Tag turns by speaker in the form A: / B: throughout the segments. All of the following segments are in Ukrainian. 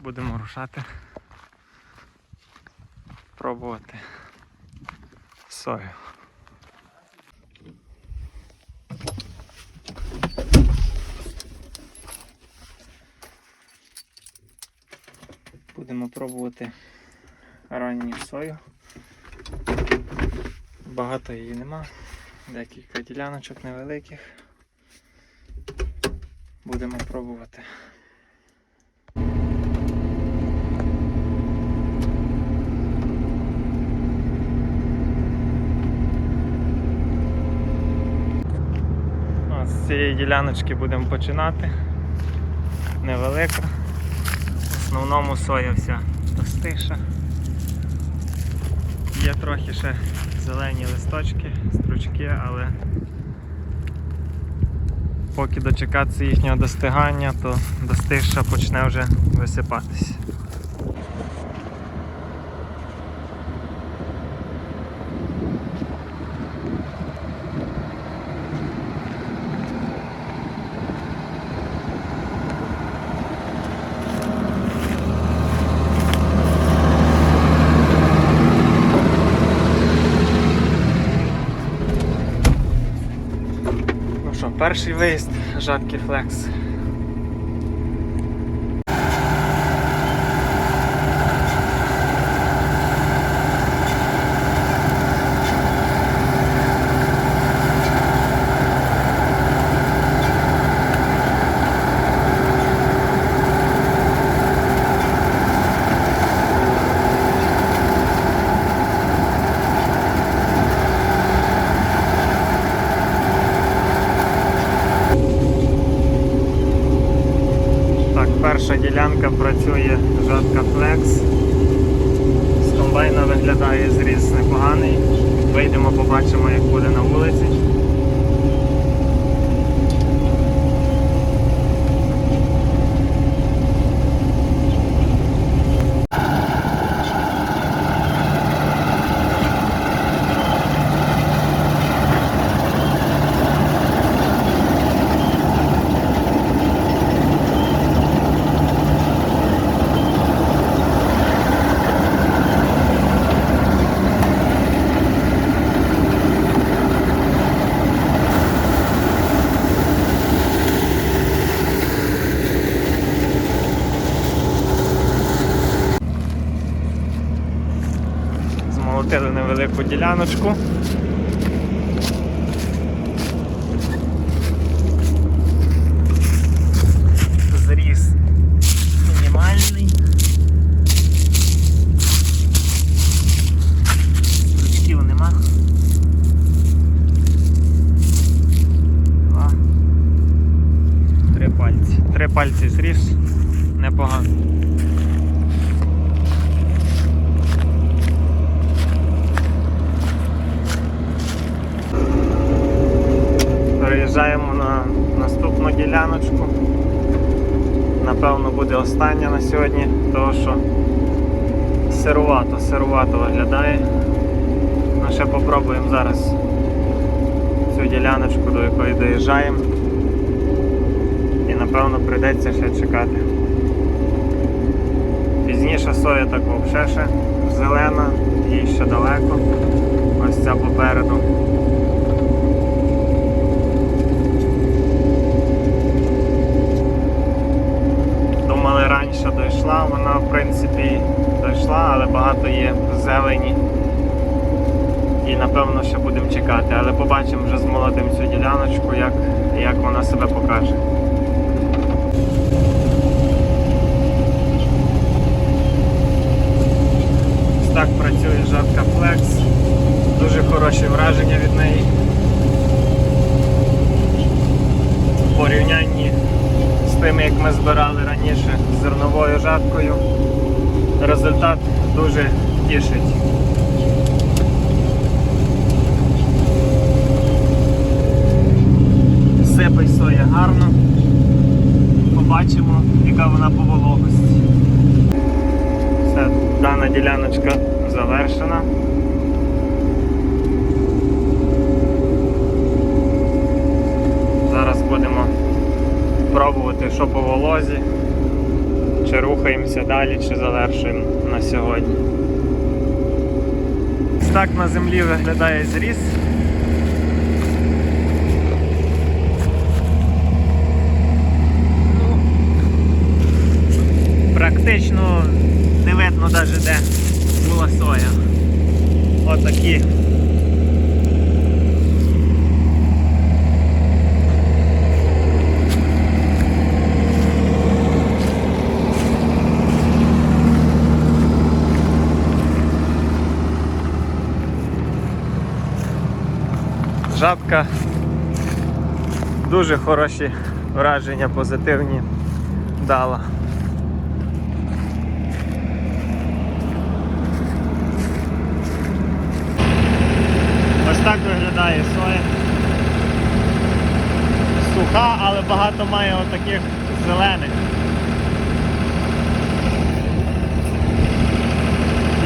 A: будемо рушати. Пробувати сою. Будемо пробувати ранню сою. Багато її нема, декілька діляночок невеликих. Будемо пробувати. Цієї діляночки будемо починати. Невелика. В основному соя вся достиша. Є трохи ще зелені листочки, стручки, але поки дочекатися їхнього достигання, то достигша почне вже висипатись. Перший виїзд, жатки флекс. Так, перша ділянка працює жатка Flex. З комбайна виглядає зріз непоганий. Вийдемо, побачимо, як буде на вулиці. Невелику діляночку. Буде остання на сьогодні, тому що сирувато, сирувато виглядає. Ну ще попробуємо зараз цю діляночку, до якої доїжджаємо. І напевно прийдеться ще чекати. Пізніше соя так взагалі ще зелена, їй ще далеко. Ось ця попереду. Думали дійшла, вона в принципі дійшла, але багато є зелені. І напевно ще будемо чекати, але побачимо вже з молодим цю діляночку, як, як вона себе покаже. Так працює жатка Flex. Дуже хороші враження від неї. В порівнянні з тим, як ми збирали раніше зерновою жаткою. Результат дуже тішить. Сипить соя гарно. Побачимо, яка вона по вологості. Все, дана діляночка завершена. Зараз будемо пробувати, що по волозі, чи рухаємося далі, чи завершуємо на сьогодні. Так на землі виглядає зріз. Ну, Практично не видно навіть де була соя. Отакі. Жабка дуже хороші враження, позитивні дала. Ось так виглядає соя. Суха, але багато має отаких зелених.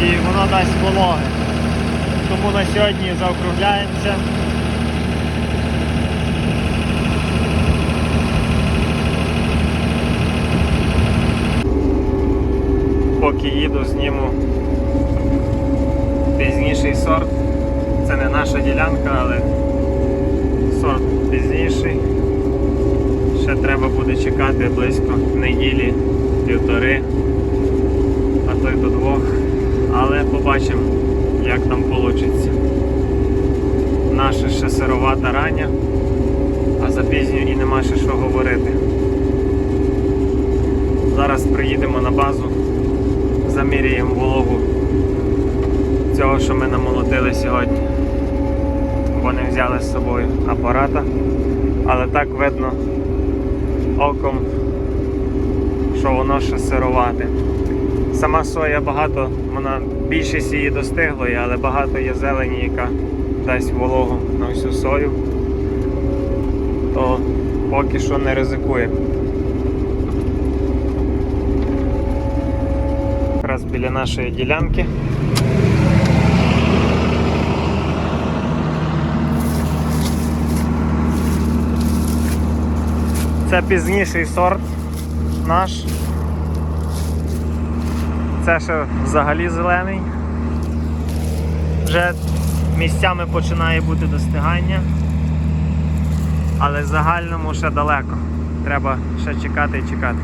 A: І воно дасть вологи. Тому на сьогодні заокругляємося. Їду, зніму пізніший сорт. Це не наша ділянка, але сорт пізніший. Ще треба буде чекати близько неділі, півтори, а то й до двох. Але побачимо, як там вийде. Наша ще сировата рання, а за пізню і нема ще що говорити. Зараз приїдемо на базу, заміряємо вологу цього, що ми намолотили сьогодні. Бо не взяли з собою апарата. Але так видно оком, що воно ще сировате. Сама соя багато, вона більшість її достиглої, але багато є зелені, яка дасть вологу на всю сою. То поки що не ризикуємо. Якраз біля нашої ділянки. Це пізніший сорт наш. Це ще взагалі зелений. Вже місцями починає бути достигання, але в загальному ще далеко. Треба ще чекати і чекати.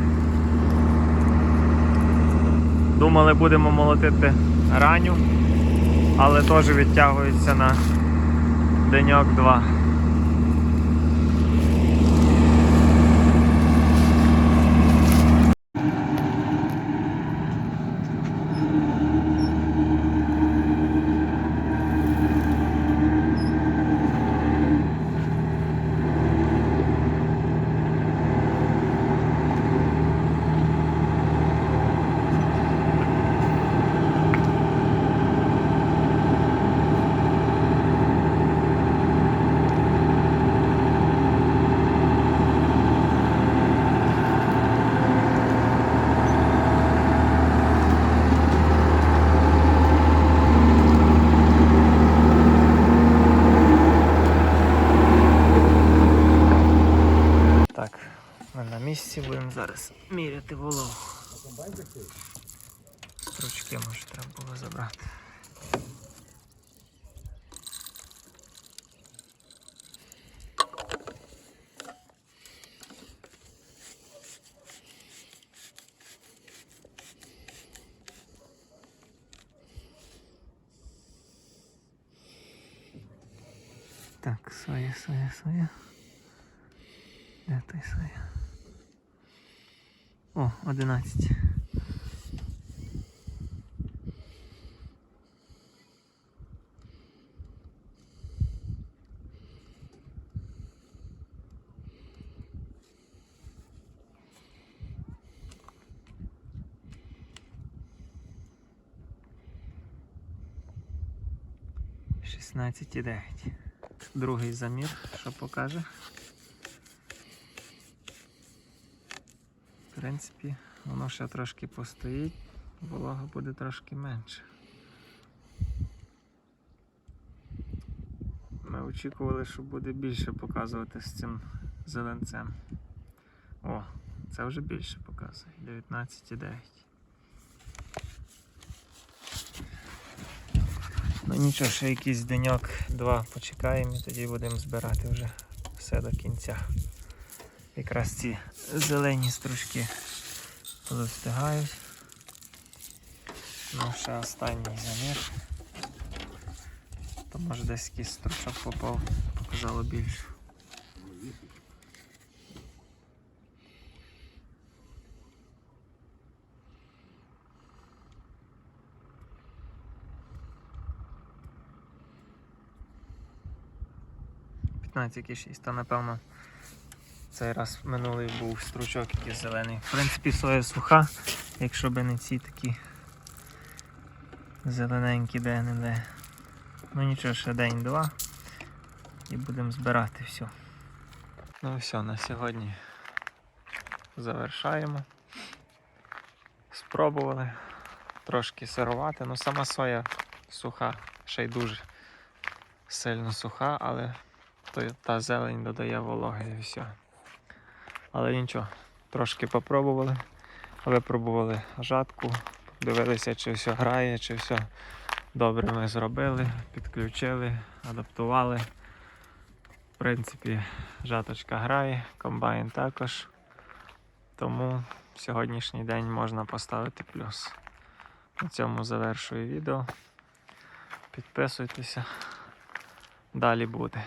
A: Думали, будемо молотити ранню, але теж відтягується на деньок-два. Зараз міряти вологу. Стручки може треба було забрати. Так, соя, соя, соя. Де той соя? О, 11. Шістнадцять і дев'ять. Другий замір, що покаже. В принципі, воно ще трошки постоїть, волога буде трошки менше. Ми очікували, що буде більше показувати з цим зеленцем. О, це вже більше показує. показує? 19,9. Ну нічого, ще якийсь деньок, два почекаємо і тоді будемо збирати вже все до кінця. Якраз ці зелені стружки встигають. Ну, ще останній замір. То може десь якийсь стручок попав, показало більше. П'ятнадцять шість, та напевно цей раз минулий був стручок якийсь зелений. В принципі, соя суха, якщо би не ці такі зелененькі де-не-де. Ну нічого, ще день-два. І будемо збирати все. Ну все, на сьогодні завершаємо. Спробували трошки сирувати. Ну сама соя суха, ще й дуже сильно суха, але та зелень додає вологи і все. Але нічого, трошки попробували. Випробували жатку, дивилися, чи все грає, чи все добре ми зробили, підключили, адаптували. В принципі, жаточка грає, комбайн також. Тому сьогоднішній день можна поставити плюс. На цьому завершую відео. Підписуйтеся. Далі буде.